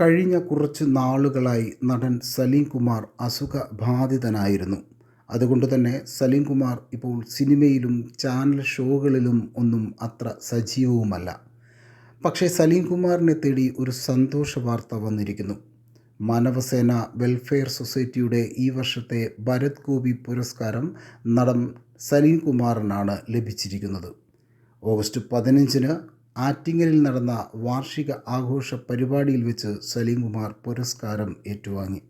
കഴിഞ്ഞ കുറച്ച് നാളുകളായി നടൻ സലീം കുമാർ അസുഖബാധിതനായിരുന്നു. അതുകൊണ്ട് തന്നെ സലീം കുമാർ ഇപ്പോൾ സിനിമയിലും ചാനൽ ഷോകളിലും ഒന്നും അത്ര സജീവവുമല്ല. പക്ഷേ സലീം കുമാറിനെ തേടി ഒരു സന്തോഷ വാർത്ത വന്നിരിക്കുന്നു. മാനവസേന വെൽഫെയർ സൊസൈറ്റിയുടെ ഈ വർഷത്തെ ഭരത് ഗോപി പുരസ്കാരം നടൻ സലീം കുമാറിനാണ് ലഭിച്ചിരിക്കുന്നത്. ഓഗസ്റ്റ് പതിനഞ്ചിന് ആറ്റിങ്ങലിൽ നടന്ന വാർഷിക ആഘോഷ പരിപാടിയിൽ വെച്ച് സലീംകുമാർ പുരസ്കാരം ഏറ്റുവാങ്ങി.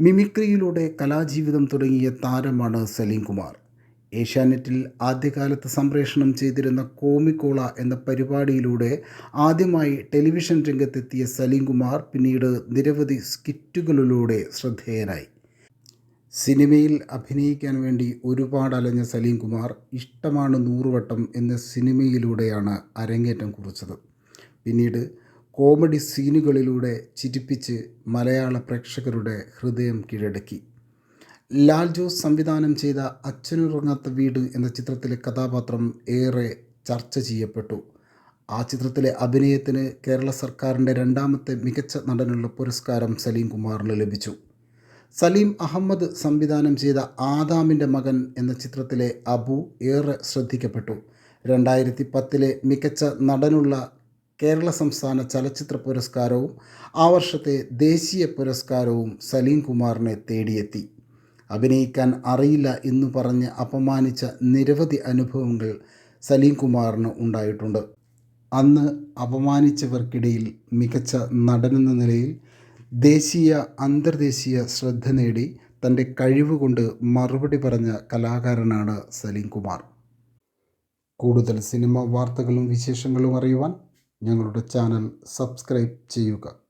മിമിക്രിയിലൂടെ കലാജീവിതം തുടങ്ങിയ താരമാണ് സലീംകുമാർ. ഏഷ്യാനെറ്റിൽ ആദ്യകാലത്ത് സംപ്രേഷണം ചെയ്തിരുന്ന കോമിക്കോള എന്ന പരിപാടിയിലൂടെ ആദ്യമായി ടെലിവിഷൻ രംഗത്തെത്തിയ സലീംകുമാർ പിന്നീട് നിരവധി സ്കിറ്റുകളിലൂടെ ശ്രദ്ധേയനായി. സിനിമയിൽ അഭിനയിക്കാൻ വേണ്ടി ഒരുപാട് അലഞ്ഞ സലീം കുമാർ ഇഷ്ടമാണ് നൂറുവട്ടം എന്ന സിനിമയിലൂടെയാണ് അരങ്ങേറ്റം കുറിച്ചത്. പിന്നീട് കോമഡി സീനുകളിലൂടെ ചിരിപ്പിച്ച് മലയാള പ്രേക്ഷകരുടെ ഹൃദയം കീഴടക്കി. ലാൽ ജോസ് സംവിധാനം ചെയ്ത അച്ഛനുറങ്ങാത്ത വീട് എന്ന ചിത്രത്തിലെ കഥാപാത്രം ഏറെ ചർച്ച ചെയ്യപ്പെട്ടു. ആ ചിത്രത്തിലെ അഭിനയത്തിന് കേരള സർക്കാരിന്റെ രണ്ടാമത്തെ മികച്ച നടനുള്ള പുരസ്കാരം സലീം കുമാറിന് ലഭിച്ചു. സലീം അഹമ്മദ് സംവിധാനം ചെയ്ത ആദാമിന്റെ മകൻ എന്ന ചിത്രത്തിലെ അബു ഏറെ ശ്രദ്ധിക്കപ്പെട്ടു. രണ്ടായിരത്തി പത്തിലെ മികച്ച നടനുള്ള കേരള സംസ്ഥാന ചലച്ചിത്ര പുരസ്കാരവും ആ വർഷത്തെ ദേശീയ പുരസ്കാരവും സലീം കുമാറിനെ തേടിയെത്തി. അഭിനയിക്കാൻ അറിയില്ല എന്ന് പറഞ്ഞ് അപമാനിച്ച നിരവധി അനുഭവങ്ങൾ സലീം കുമാറിന് ഉണ്ടായിട്ടുണ്ട്. അന്ന് അപമാനിച്ചവർക്കിടയിൽ മികച്ച നടനെന്ന നിലയിൽ ദേശീയ അന്തർദേശീയ ശ്രദ്ധ നേടി തന്റെ കഴിവുകൊണ്ട് മറുപടി പറഞ്ഞ കലാകാരനാണ് സലീം കുമാർ. കൂടുതൽ സിനിമ വാർത്തകളും വിശേഷങ്ങളും അറിയുവാൻ ഞങ്ങളുടെ ചാനൽ സബ്സ്ക്രൈബ് ചെയ്യുക.